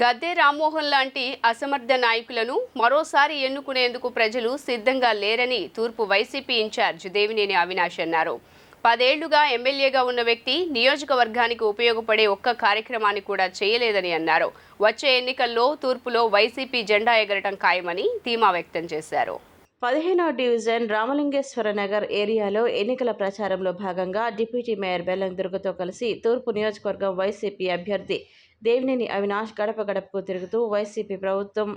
గద్దె రామ్మోహన్ లాంటి అసమర్థ నాయకులను మరోసారి ఎన్నుకునేందుకు ప్రజలు సిద్ధంగా లేరని తూర్పు వైసీపీ ఇన్ఛార్జ్ దేవినేని అవినాష్ అన్నారు. పదేళ్ళుగా ఎమ్మెల్యేగా ఉన్న వ్యక్తి నియోజకవర్గానికి ఉపయోగపడే ఒక్క కార్యక్రమాన్ని కూడా చేయలేదని అన్నారు. వచ్చే ఎన్నికల్లో తూర్పులో వైసీపీ జెండా ఎగరటం ఖాయమని ధీమా వ్యక్తం చేశారు. పదిహేనో డివిజన్ రామలింగేశ్వర నగర్ ఏరియాలో ఎన్నికల ప్రచారంలో భాగంగా డిప్యూటీ మేయర్ బెల్లం దుర్గతో కలిసి తూర్పు నియోజకవర్గం వైసీపీ అభ్యర్థి దేవినేని అవినాష్ గడప గడపకు తిరుగుతూ వైసీపీ ప్రభుత్వం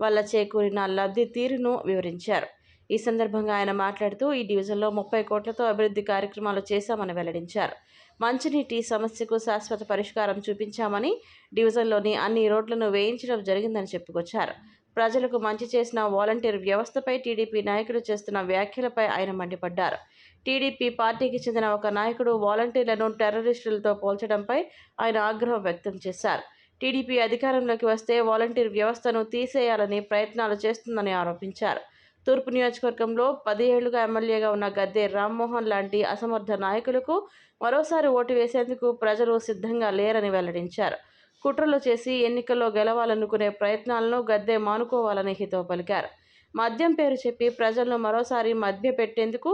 వల్ల చేకూరిన లబ్ధి తీరును వివరించారు. ఈ సందర్భంగా ఆయన మాట్లాడుతూ ఈ డివిజన్లో ముప్పై కోట్లతో అభివృద్ధి కార్యక్రమాలు చేశామని వెల్లడించారు. మంచినీటి సమస్యకు శాశ్వత పరిష్కారం చూపించామని డివిజన్లోని అన్ని రోడ్లను వేయించడం జరిగిందని చెప్పుకొచ్చారు. ప్రజలకు మంచి చేసిన వాలంటీర్ వ్యవస్థపై టీడీపీ నాయకులు చేస్తున్న వ్యాఖ్యలపై ఆయన మండిపడ్డారు. టీడీపీ పార్టీకి చెందిన ఒక నాయకుడు వాలంటీర్లను టెర్రరిస్టులతో పోల్చడంపై ఆయన ఆగ్రహం వ్యక్తం చేశారు. టీడీపీ అధికారంలోకి వస్తే వాలంటీర్ వ్యవస్థను తీసేయాలని ప్రయత్నాలు చేస్తుందని ఆరోపించారు. తూర్పు నియోజకవర్గంలో పదిహేళ్ళుగా ఎమ్మెల్యేగా ఉన్న గద్దె రామ్మోహన్ లాంటి అసమర్థ నాయకులకు మరోసారి ఓటు వేసేందుకు ప్రజలు సిద్ధంగా లేరని వెల్లడించారు. కుట్రలు చేసి ఎన్నికల్లో గెలవాలనుకునే ప్రయత్నాలను గద్దె మానుకోవాలని హితవు పలికారు. మద్యం పేరు చెప్పి ప్రజలను మరోసారి మధ్య పెట్టేందుకు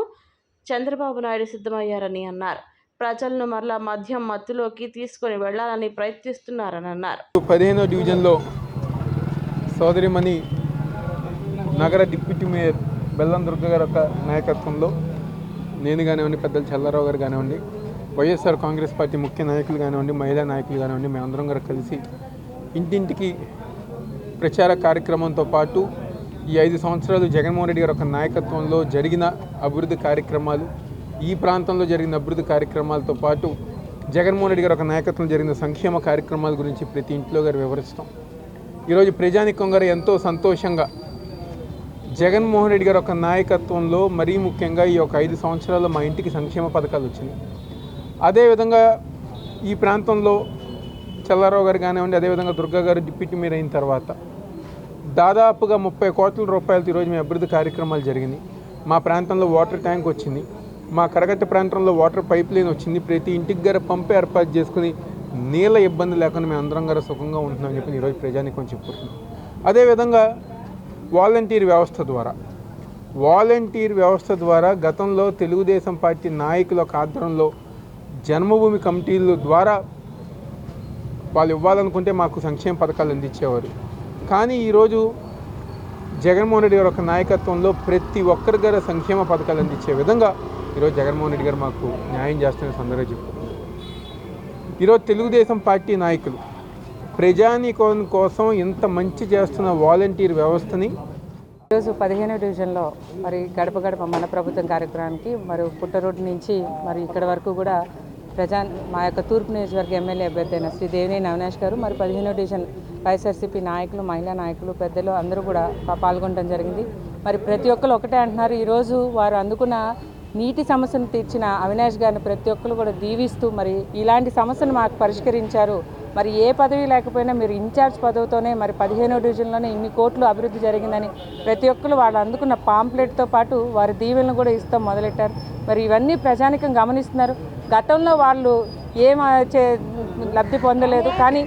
చంద్రబాబు నాయుడు సిద్ధమయ్యారని అన్నారు. ప్రజలను మరలా మద్యం మత్తులోకి తీసుకొని వెళ్ళాలని ప్రయత్నిస్తున్నారని అన్నారు. పదిహేనో డివిజన్లో సోదరిమణి నగర డిప్యూటీ మేయర్ బెల్లం దుర్గ గారి యొక్క నాయకత్వంలో నేను కానివ్వండి పెద్దలు చల్లారావు గారు కానివ్వండి వైఎస్ఆర్ కాంగ్రెస్ పార్టీ ముఖ్య నాయకులు కానివ్వండి మహిళా నాయకులు కానివ్వండి మేమందరం గారు కలిసి ఇంటింటికి ప్రచార కార్యక్రమంతో పాటు ఈ ఐదు సంవత్సరాలు జగన్మోహన్ రెడ్డి గారి యొక్క నాయకత్వంలో జరిగిన అభివృద్ధి కార్యక్రమాలు ఈ ప్రాంతంలో జరిగిన అభివృద్ధి కార్యక్రమాలతో పాటు జగన్మోహన్ రెడ్డి గారి యొక్క నాయకత్వంలో జరిగిన సంక్షేమ కార్యక్రమాల గురించి ప్రతి ఇంట్లో గారు వివరిస్తాం. ఈరోజు ప్రజానికం గారు ఎంతో సంతోషంగా జగన్మోహన్ రెడ్డి గారి యొక్క నాయకత్వంలో మరీ ముఖ్యంగా ఈ యొక్క ఐదు సంవత్సరాల్లో మా ఇంటికి సంక్షేమ పథకాలు వచ్చినాయి. అదేవిధంగా ఈ ప్రాంతంలో చల్లారావు గారు కానివ్వండి అదేవిధంగా దుర్గా గారు డిప్యూటీ మేయర్ అయిన తర్వాత దాదాపుగా ముప్పై కోట్ల రూపాయలతో ఈరోజు మీ అభివృద్ధి కార్యక్రమాలు జరిగినాయి. మా ప్రాంతంలో వాటర్ ట్యాంక్ వచ్చింది. మా కరగట్ట ప్రాంతంలో వాటర్ పైప్ లైన్ వచ్చింది. ప్రతి ఇంటికి గారు పంపు ఏర్పాటు చేసుకుని నీళ్ళ ఇబ్బంది లేకుండా మేము అందరం గారు సుఖంగా ఉంటున్నామని చెప్పి ఈరోజు ప్రజానికం చెప్పుకుంటున్నాం. అదేవిధంగా వాలంటీర్ వ్యవస్థ ద్వారా. వాలంటీర్ వ్యవస్థ ద్వారా గతంలో తెలుగుదేశం పార్టీ నాయకుల యొక్క ఆధ్వర్యంలో జన్మభూమి కమిటీల ద్వారా వాళ్ళు ఇవ్వాలనుకుంటే మాకు సంక్షేమ పథకాలు అందించేవారు. కానీ ఈరోజు జగన్మోహన్ రెడ్డి గారి యొక్క నాయకత్వంలో ప్రతి ఒక్కరి గారు సంక్షేమ పథకాలు అందించే విధంగా ఈరోజు జగన్మోహన్ రెడ్డి గారు మాకు న్యాయం చేస్తున్న సందర్భంగా చెప్పుకుంటున్నాం ఈరోజు తెలుగుదేశం పార్టీ నాయకులు ప్రజానీకం కోసం ఇంత మంచి చేస్తున్న వాలంటీర్ వ్యవస్థని ఈరోజు పదిహేనో డివిజన్లో మరి గడప గడప మన ప్రభుత్వం కార్యక్రమానికి మరి పుట్టరోడ్డు నుంచి మరి ఇక్కడ వరకు కూడా ప్రజా మా యొక్క తూర్పు నియోజకవర్గ ఎమ్మెల్యే అభ్యర్థి అయిన శ్రీ దేవినేని అవినాష్ గారు మరి పదిహేనో డివిజన్ వైఎస్ఆర్సీపీ నాయకులు మహిళా నాయకులు పెద్దలు అందరూ కూడా పాల్గొనడం జరిగింది. మరి ప్రతి ఒక్కరు ఒకటే అంటున్నారు ఈరోజు వారు అందుకున్న నీటి సమస్యను తీర్చిన అవినాష్ గారిని ప్రతి ఒక్కరు కూడా దీవిస్తూ మరి ఇలాంటి సమస్యను మాకు పరిష్కరించారు. మరి ఏ పదవి లేకపోయినా మీరు ఇన్ఛార్జ్ పదవితోనే మరి పదిహేనో డివిజన్లోనే ఇన్ని కోట్లు అభివృద్ధి జరిగిందని ప్రతి ఒక్కరు వాళ్ళు అందుకున్న పాంప్లెట్తో పాటు వారి దీవెలను కూడా ఇస్తాం మొదలెట్టారు. మరి ఇవన్నీ ప్రజానికం గమనిస్తున్నారు. గతంలో వాళ్ళు ఏం లబ్ధి పొందలేదు. కానీ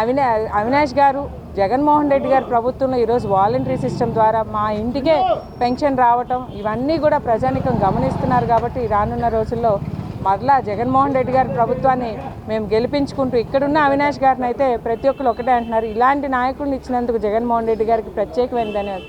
అవినా అవినాష్ గారు జగన్మోహన్ రెడ్డి గారి ప్రభుత్వంలో ఈరోజు వాలంటరీ సిస్టమ్ ద్వారా మా ఇంటికే పెన్షన్ రావటం ఇవన్నీ కూడా ప్రజానికం గమనిస్తున్నారు కాబట్టి రానున్న రోజుల్లో మరలా జగన్మోహన్ రెడ్డి గారి ప్రభుత్వాన్ని మేము గెలిపించుకుంటూ ఇక్కడున్న అవినాష్ గారిని అయితే ప్రతి ఒక్కరు ఒకటే అంటున్నారు. ఇలాంటి నాయకులను ఇచ్చినందుకు జగన్మోహన్ రెడ్డి గారికి ప్రత్యేకమైన ధన్యవాదాలు.